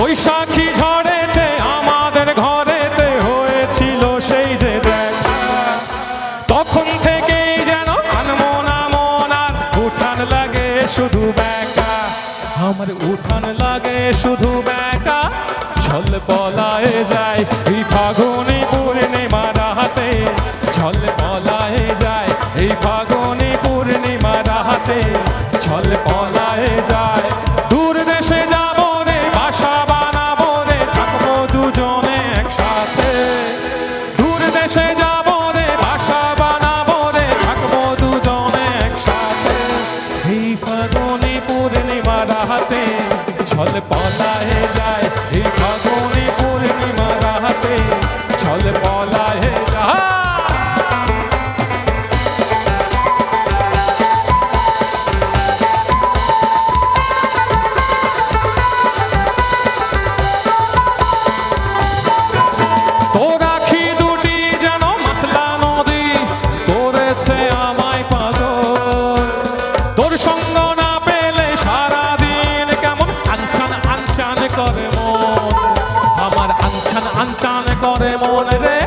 বৈশাখী ঝড়েতে, আমাদের ঘরেতে হয়েছিল সেই যে দেখ তখন থেকেই যেন আনমনা মোনার উঠান লাগে শুধু ব্যাকা আমার উঠান লাগে শুধু ব্যাকা ছল পলায় যায় এই পালা হে যায়। করে মন রে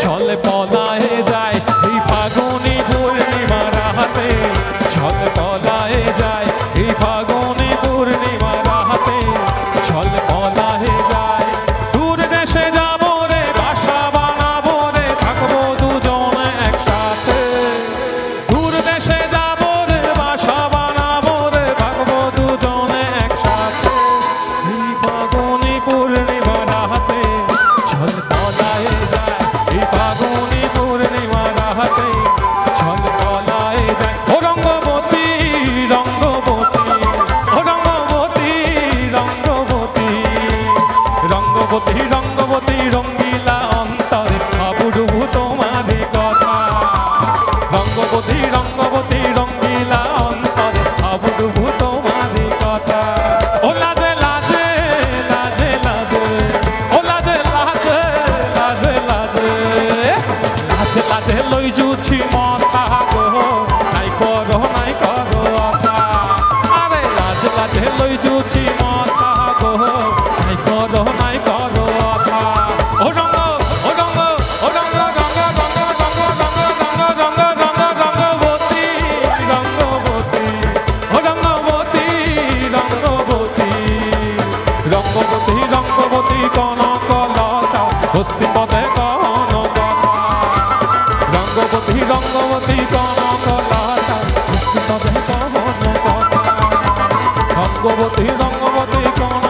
চলে পলায় ছল পলায় যায় এই ফাগুনি পূর্ণিমা রঙ্গবতী রঙ্গিলা অন্তরে ভাবুডুবু তোমারই কথা। রঙ্গবতী লাজে লই জুছি মতা গো। নাই করো নাই করো অথা আরে লাজে রূপবতী রঙ্গবতী কনকলাটা কৃষ্ণ দেহ কনকলা রঙ্গবতী রঙ্গবতী কনক